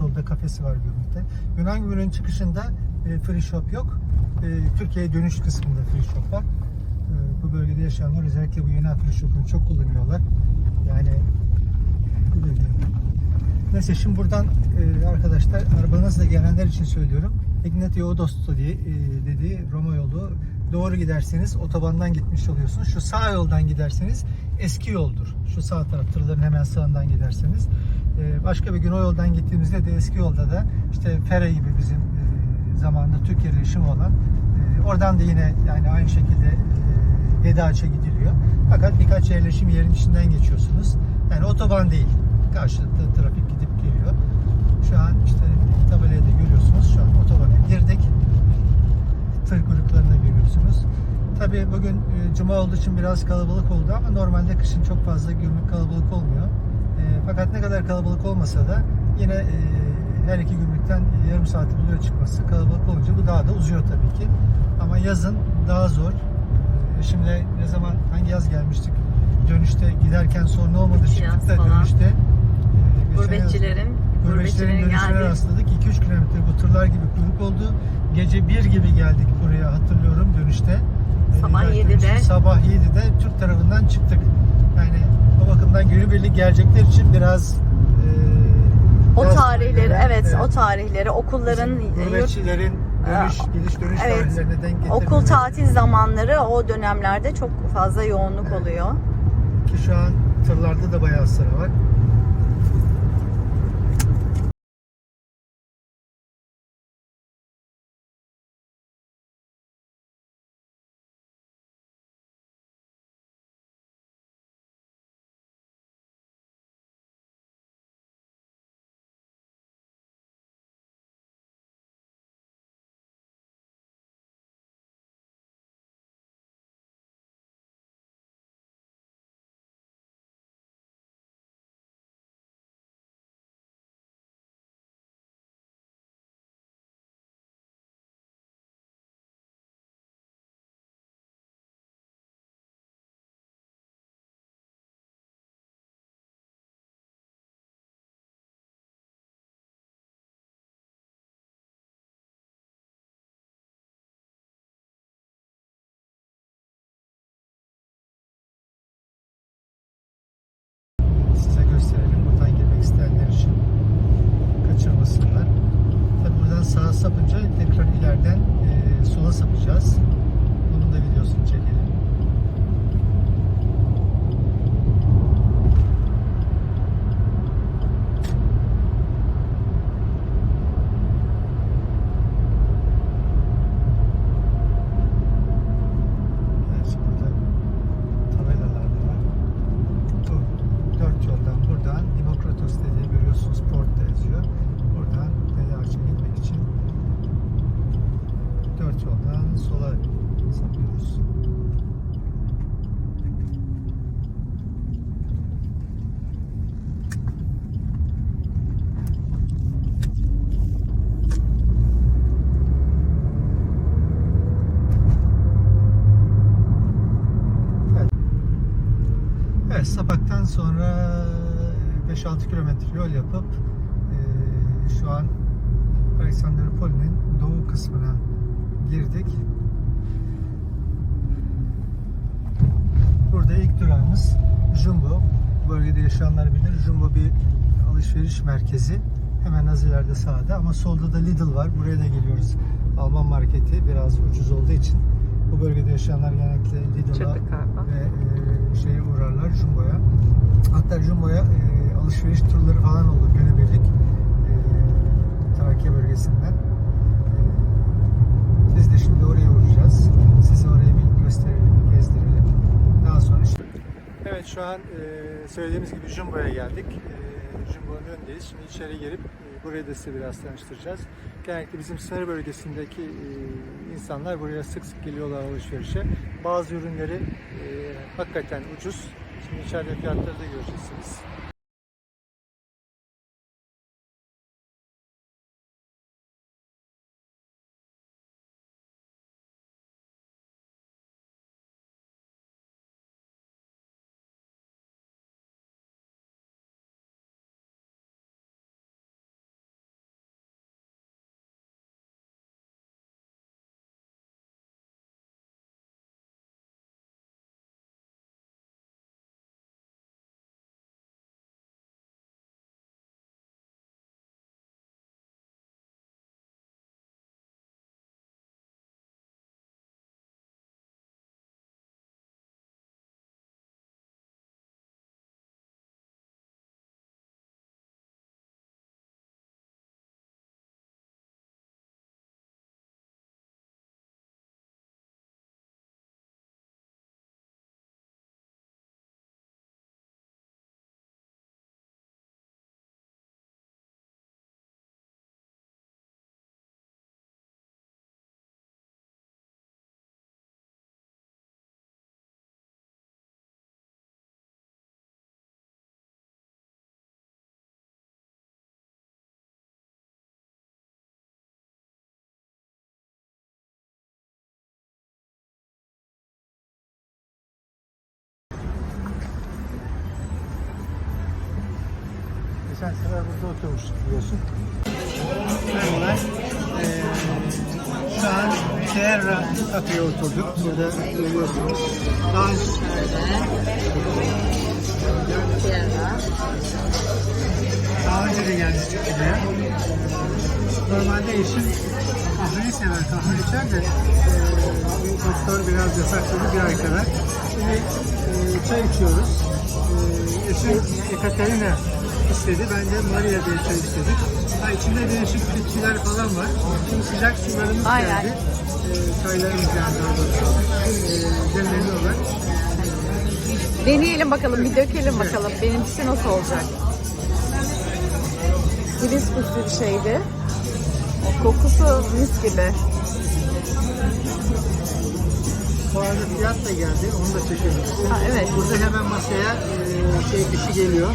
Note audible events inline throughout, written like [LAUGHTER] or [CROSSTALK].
yolda kafesi var Gümrük'te. Yunan Gümrük'ün çıkışında e, free shop yok. E, Türkiye'ye dönüş kısmında free shop var. E, bu bölgede yaşayanlar özellikle bu Yunan free shop'unu çok kullanıyorlar. Yani Neyse şimdi buradan e, arkadaşlar arabanızla gelenler için söylüyorum. Ignatio Odosto diye e, dediği Roma yolu doğru giderseniz otobandan gitmiş oluyorsunuz. Şu sağ yoldan giderseniz eski yoldur. Şu sağ taraf tırların hemen sağından giderseniz. E, başka bir gün o yoldan gittiğimizde de eski yolda da işte Fere gibi bizim e, zamanında Türk yerleşimi olan e, oradan da yine yani aynı şekilde e, Gedaç'a gidiliyor. Fakat birkaç yerleşim yerin içinden geçiyorsunuz. Yani otoban değil. Karşıda trafik gidip geliyor. Şu an işte tabelayı da görüyorsunuz. Şu an otobana girdik. Tır gruplarını görüyorsunuz. Tabii bugün e, cuma olduğu için biraz kalabalık oldu ama normalde kışın çok fazla gümrük kalabalık olmuyor. E, fakat ne kadar kalabalık olmasa da yine e, her iki gümrükten yarım saati buluyor çıkması. Kalabalık olunca bu daha da uzuyor tabii ki. Ama yazın daha zor. E, Şimdi ne zaman hangi yaz gelmiştik? Dönüşte giderken sorun olmadı çıktık da falan. dönüşte. e, Gurbetçilerin, Gurbetçilerin dönüşüne geldiği. rastladık. 2-3 kilometre bu tırlar gibi kuyruk oldu. Gece 1 gibi geldik buraya hatırlıyorum dönüşte. Ee, Sabah dönüşte 7'de. Sabah 7'de Türk tarafından çıktık. Yani o bakımdan günübirlik gelecekler için biraz e, O biraz tarihleri, böyle, evet, o tarihleri okulların gurbetçilerin dönüş, gidiş dönüş evet, tarihlerine denk getirmeleri. okul tatil zamanları o dönemlerde çok fazla yoğunluk oluyor. Ki şu an tırlarda da bayağı sıra var. Gösterelim buradan girmek isteyenler için kaçırmasınlar. Tabi buradan sağa sapınca tekrar ileriden e, sola sapacağız. Bunun da videosunu çekelim. Gerçi burada tabelalar da var. Bu dört yoldan buradan Dimokratos dediği görüyorsunuz portta yazıyor. Buradan Dede gitmek için dört yoldan sola sapıyoruz. Evet. Evet, Sapak'tan sonra 5-6 kilometre yol yapıp e, şu an Alexandropoli'nin doğu kısmına girdik. Burada ilk durağımız Jumbo. Bölgede yaşayanlar bilir. Jumbo bir alışveriş merkezi. Hemen az ileride sağda ama solda da Lidl var. Buraya da geliyoruz. Alman marketi biraz ucuz olduğu için bu bölgede yaşayanlar genellikle Lidl'a ve e, şeye uğrarlar Jumbo'ya. Hatta Jumbo'ya e, alışveriş turları falan olur günübirlik. E, Trakya bölgesinden. E, biz de şimdi oraya uğrayacağız. Size orayı bir gösterelim, gezdirelim. Daha sonra işte... Evet şu an e, söylediğimiz gibi Jumbo'ya geldik. E, Jumbo'nun önündeyiz. Şimdi içeri girip e, burayı da size biraz tanıştıracağız. Genellikle bizim sınır bölgesindeki e, insanlar buraya sık sık geliyorlar alışverişe. Bazı ürünleri e, hakikaten ucuz. Şimdi içeride fiyatları da göreceksiniz. Geçen sefer burada oturmuştuk biliyorsun. Merhabalar. Ee, şu an Sierra Cafe'ye oturduk. Burada görüyorsunuz. Daha önce Daha önce de gelmiştik buraya. Normalde eşim kahveyi sever, kahve içer de e, doktor biraz yasakladı bir ay kadar. Şimdi e, çay içiyoruz. E, eşim Ekaterina istedi, ben de Maria diye çay istedik. Ha, içinde değişik bitkiler falan var. Şimdi sıcak sularımız Aynen. geldi. E, çaylarımız doğrusu. E, demleniyorlar. Deneyelim bakalım, bir dökelim bakalım. Benimkisi nasıl olacak? Hibiskuslu bir şeydi. Kokusu mis gibi. Bu arada fiyat da geldi, onu da çekelim. Ha, evet. Burada hemen masaya e, şey kişi geliyor.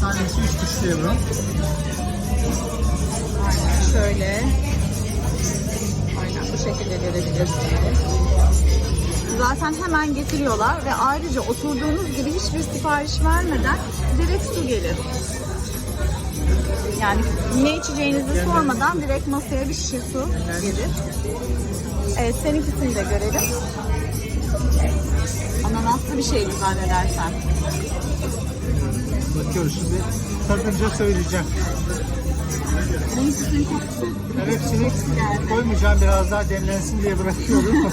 Tanesi 3,5 euro. Aynen şöyle. Aynen bu şekilde görebilirsiniz. Zaten hemen getiriyorlar ve ayrıca oturduğunuz gibi hiçbir sipariş vermeden direkt su gelir. Yani ne içeceğinizi sormadan direkt masaya bir şişe su gelir. Evet seninkisini de görelim. Ananaslı bir şeydi zannedersen. Bakıyoruz şimdi. Tadınca söyleyeceğim. Benimkisinin kokusu Ben hepsini koymayacağım biraz daha demlensin diye bırakıyorum. [LAUGHS]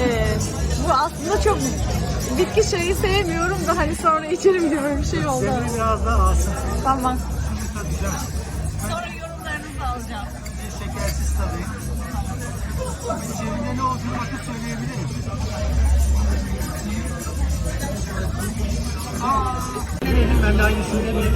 Evet. Bu aslında çok bitki çayı sevmiyorum da hani sonra içerim gibi bir şey oldu. Demli biraz daha alsın. Tamam. Şimdi tadacağım. Sonra yorumlarınızı alacağım. Bir şekersiz tadayım. İçerinde ne olduğunu bakıp söyleyebilirim. Ben de aynısını deneyim.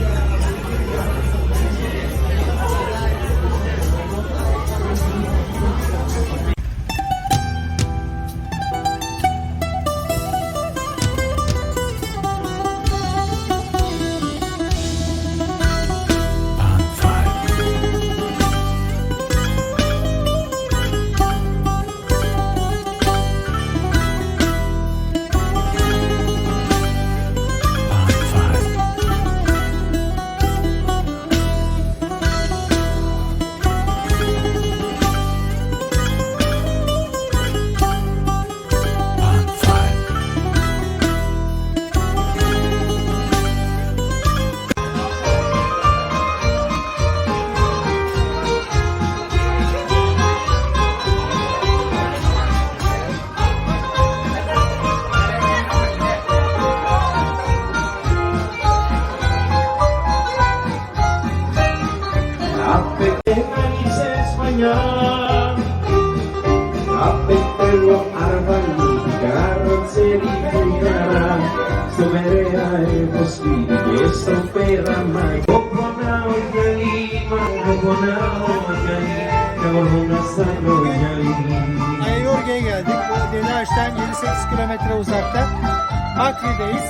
Ayorge'ye geldik. Bu Demirtaş'tan 7-8 kilometre uzakta. Akri'deyiz.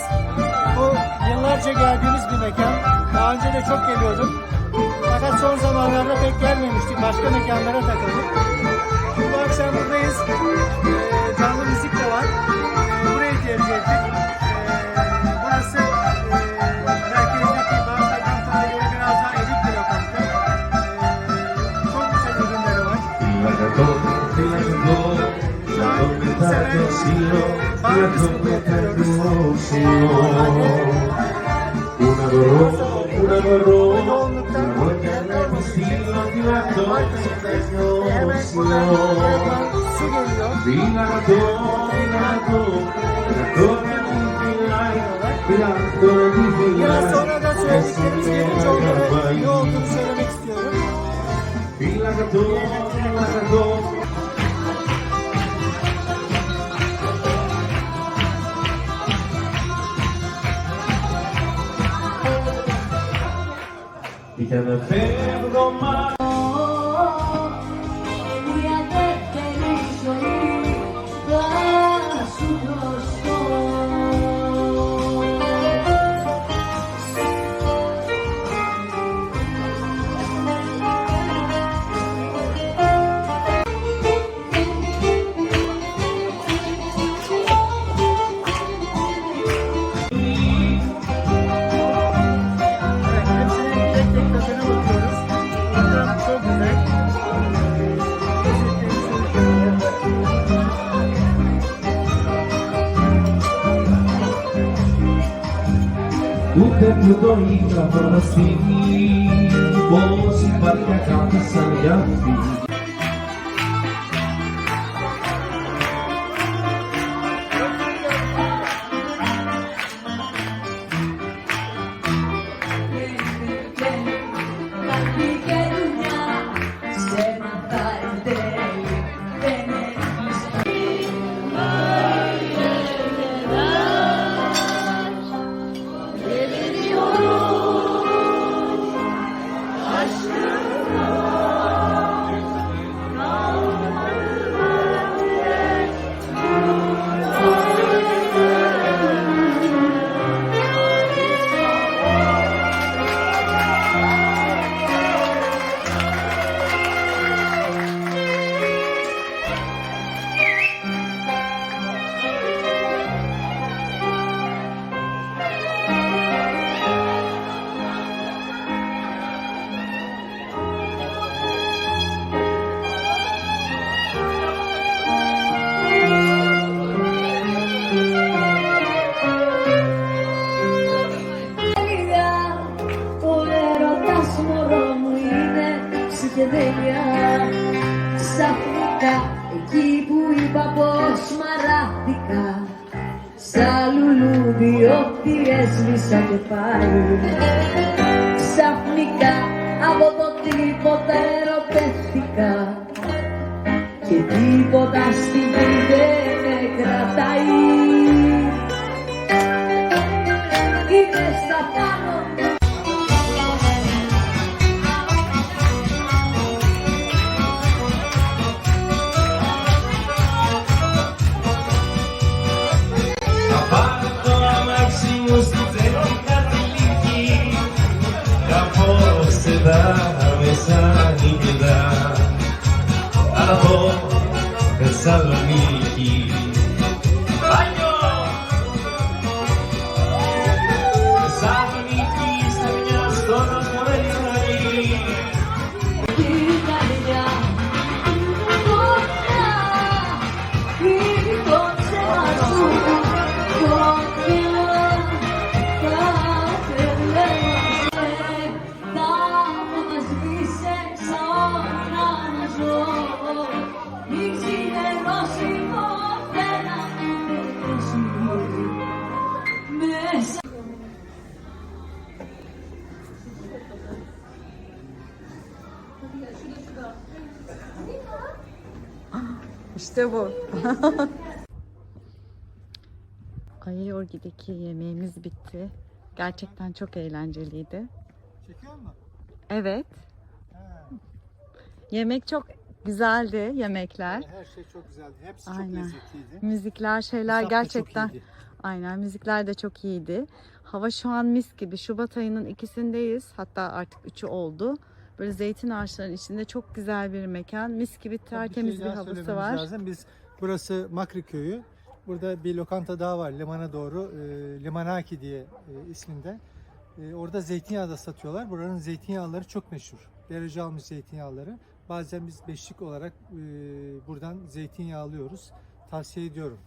Bu yıllarca geldiğimiz bir mekan. Daha önce de çok geliyordum. Fakat son zamanlarda pek gelmemiştik. Başka mekanlara takıldık. Bu akşam buradayız. Biraz sonra da söylediklerimiz gelince onlara olduğunu söylemek. Ilagato, ilagato. Ήταν φεύγω μάλλον bonita para seguir. we said. İşte bu. [LAUGHS] Ayorgi'deki yemeğimiz bitti. Gerçekten çok eğlenceliydi. Çekiyor mu? Evet. Ha, Yemek çok güzeldi yemekler. her şey çok güzeldi. Hepsi çok Aynen. lezzetliydi. Müzikler şeyler Hesap çok gerçekten aynen müzikler de çok iyiydi. Hava şu an mis gibi. Şubat ayının ikisindeyiz. Hatta artık üçü oldu. Böyle zeytin ağaçlarının içinde çok güzel bir mekan. Mis gibi tertemiz şey bir havası var. Lazım. Biz burası Makri köyü. Burada bir lokanta daha var limana doğru. E, Limanaki diye e, isminde. E, orada zeytinyağı da satıyorlar. Buranın zeytinyağları çok meşhur. Derece almış zeytinyağları. Bazen biz beşlik olarak e, buradan zeytinyağı alıyoruz. Tavsiye ediyorum.